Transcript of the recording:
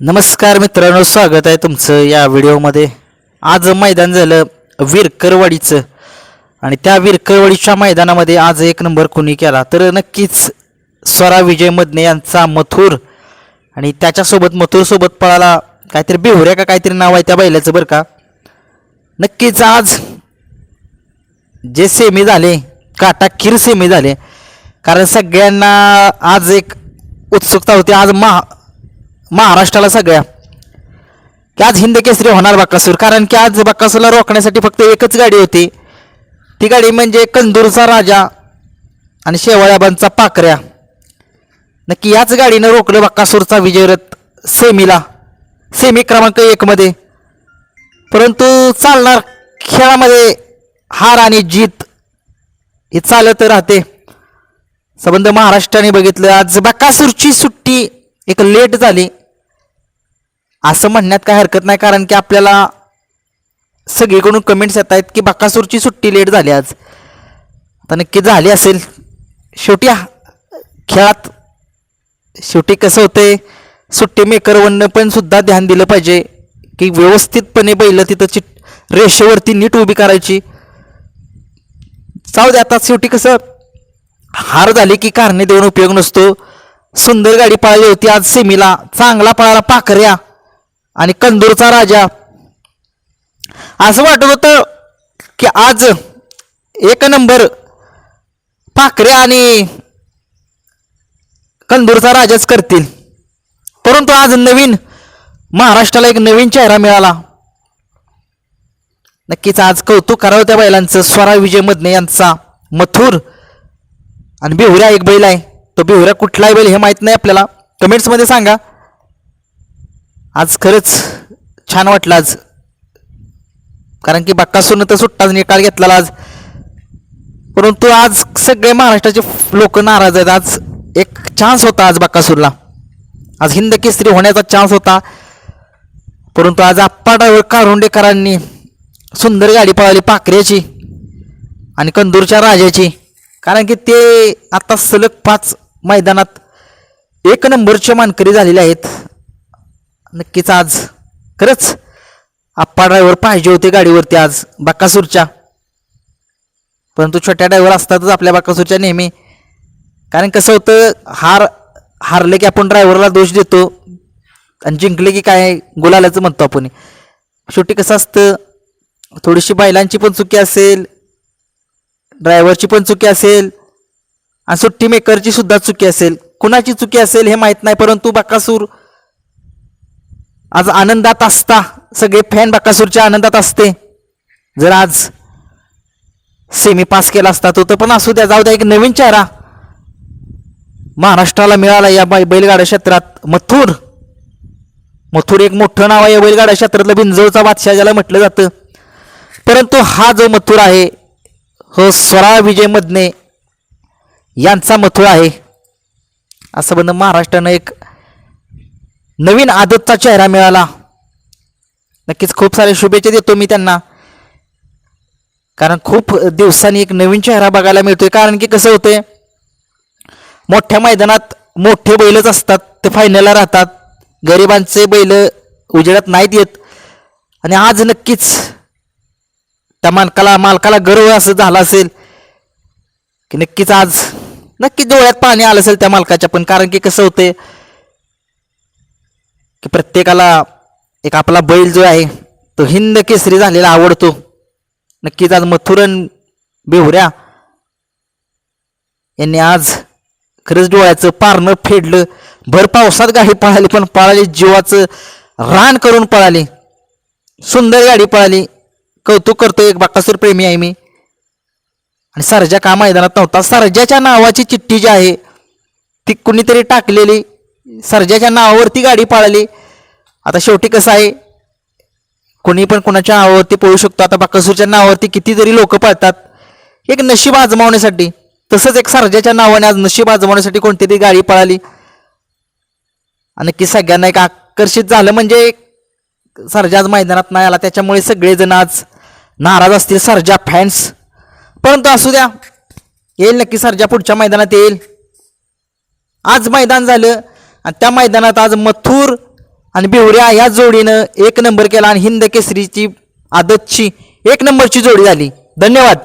नमस्कार मित्रांनो स्वागत आहे तुमचं या व्हिडिओमध्ये. आज मैदान झालं विरकरवाडीचं. आणि त्या विरकरवाडीच्या मैदानामध्ये आज एक नंबर कुणी केला? तर नक्कीच स्वरा विजय मदने यांचा मथुर. आणि त्याच्यासोबत मथुरसोबत पळाला काहीतरी बिहुऱ्या का काहीतरी नाव आहे त्या बैलाचं बरं का? नक्कीच आज जे सेमी झाले काटा खीर सेमी झाले. कारण सगळ्यांना आज एक उत्सुकता होती. आज महा महाराष्ट्राला सगळ्या. की आज हिंद केसरी होणार बक्कासूर कारण की आज बक्कासूरला रोखण्यासाठी फक्त एकच गाडी होती. ती गाडी म्हणजे कंदूरचा राजा आणि शेवाळ्याबांचा पाकऱ्या. नक्की याच गाडीनं रोखलं बक्कासूरचा विजयरथ सेमीला. सेमी क्रमांक एकमध्ये परंतु चालणार खेळामध्ये हार आणि जीत हे चालत राहते. संबंध महाराष्ट्राने बघितलं. आज बकासूरची सुट्टी एक लेट झाली. असं म्हणण्यात काय हरकत नाही कारण की आपल्याला सगळीकडून कमेंट्स येत आहेत की बाकासूरची सुट्टी लेट झाली आज. आता नक्की झाली असेल. शेवटी हा- खेळात शेवटी कसं होतंय सुट्टी मेकरवरनं पण सुद्धा ध्यान दिलं पाहिजे की व्यवस्थितपणे बैलं तिथं चिट रेषेवरती नीट उभी करायची. जाऊ दे आता शेवटी कसं हार झाली की कारणे देऊन उपयोग नसतो. सुंदर गाडी पळाली होती आज सेमीला चांगला पळाला पाखऱ्या. आणि कंदूरचा राजा. असं वाटत होतं की आज एक नंबर पाखरे आणि कंदूरचा राजाच करतील. परंतु आज नवीन महाराष्ट्राला एक नवीन चेहरा मिळाला. नक्कीच आज कौतुक करावं त्या बैलांचं. स्वरा विजय मदने यांचा मथुर आणि बिहुऱ्या एक बैल आहे. तो बिहुऱ्या कुठलाही बैल हे माहीत नाही आपल्याला. कमेंट्समध्ये सांगा. आज खरंच छान वाटलं आज. कारण की बाक्कासून तर सुट्टाच निकाल घेतलेला आज. परंतु आज सगळे महाराष्ट्राचे लोक नाराज आहेत. आज एक चान्स होता आज बक्कासूरला. आज हिंद केसरी होण्याचा चान्स होता. परंतु आज आप्पा ड्रायव्हर कारुंडेकरांनी सुंदर गाडी पळाली पाखऱ्याची आणि कंदूरच्या राजाची. कारण की ते आता सलग पाच मैदानात एक नंबरचे मानकरी झालेले आहेत. नक्कीच आज. खरंच आप्पा ड्रायव्हर पाहिजे होते गाडीवरती आज बाकासूरच्या. परंतु छोट्या ड्रायव्हर असतातच आपल्या बाकासूरच्या नेहमी. कारण कसं होतं हार हारले की आपण ड्रायव्हरला दोष देतो. आणि जिंकले की काय गुलालाचं म्हणतो आपण. शेवटी कसं असतं थोडीशी बैलांची पण चुकी असेल ड्रायव्हरची पण चुकी असेल आणि सुट्टी मेकरची सुद्धा चुकी असेल. कुणाची चुकी असेल हे माहीत नाही परंतु बाकासूर आज आनंदात असता. सगळे फॅन बकासूरच्या आनंदात असते. जर आज सेमी पास केला असता तो तर पण असू द्या. जाऊ द्या एक नवीन चेहरा. महाराष्ट्राला मिळाला या बै बैलगाड्या क्षेत्रात मथुर. मथुर एक मोठं नाव आहे या बैलगाड्या क्षेत्रातलं. बिंजवचा बादशाह ज्याला म्हटलं जातं. परंतु हा जो मथुर आहे हो स्वरा विजय मदने यांचा मथुर आहे. असं बंद महाराष्ट्रानं एक नवीन आदतचा चेहरा मिळाला. नक्कीच खूप सारे शुभेच्छा देतो मी त्यांना. कारण खूप दिवसांनी एक नवीन चेहरा बघायला मिळतोय. कारण की कसं होतंय मोठ्या मैदानात मोठे बैलच असतात. ते फायनलला राहतात. गरिबांचे बैल उजेडात नाहीत येत. आणि आज नक्कीच त्या मालकाला मालकाला गर्व असं झाला असेल की नक्कीच आज नक्कीच डोळ्यात पाणी आलं असेल त्या मालकाच्या. पण कारण की कसं होतंय की प्रत्येकाला एक आपला बैल जो आहे तो हिंद केसरी झालेला आवडतो. नक्कीच आज मथुरन बेहुऱ्या यांनी आज खरंच डोळ्याचं पारणं फेडलं. भर पावसात गाडी पळाली पण पळाली जीवाचं रान करून पळाली. सुंदर गाडी पळाली. कौतुक करतो एक बाकासूर प्रेमी आहे मी. आणि सरजा का मैदानात नव्हता? सरजाच्या नावाची चिठ्ठी जी आहे ती कुणीतरी टाकलेली. सर्जाच्या नावावरती गाडी पळाली. आता शेवटी कसं आहे? कोणी पण कोणाच्या नावावरती पळू शकतो. आता बाकासूरच्या नावावरती कितीतरी लोक पळतात. एक नशीब आजमावण्यासाठी तसंच एक सर्जाच्या नावाने आज नशीब आजमावण्यासाठी कोणती गाडी पळाली. आणि की सगळ्यांना एक आकर्षित झालं म्हणजे सरजा आज मैदानात नाही आला. त्याच्यामुळे सगळेजण आज नाराज असतील सरजा फॅन्स परंतु असू द्या. येईल नक्की सरजा पुढच्या मैदानात येईल. आज मैदान झालं. आणि त्या मैदानात आज मथुर आणि बिवऱ्या या जोडीनं एक नंबर केला आणि हिंद केसरीची आदतची एक नंबरची जोडी झाली. धन्यवाद.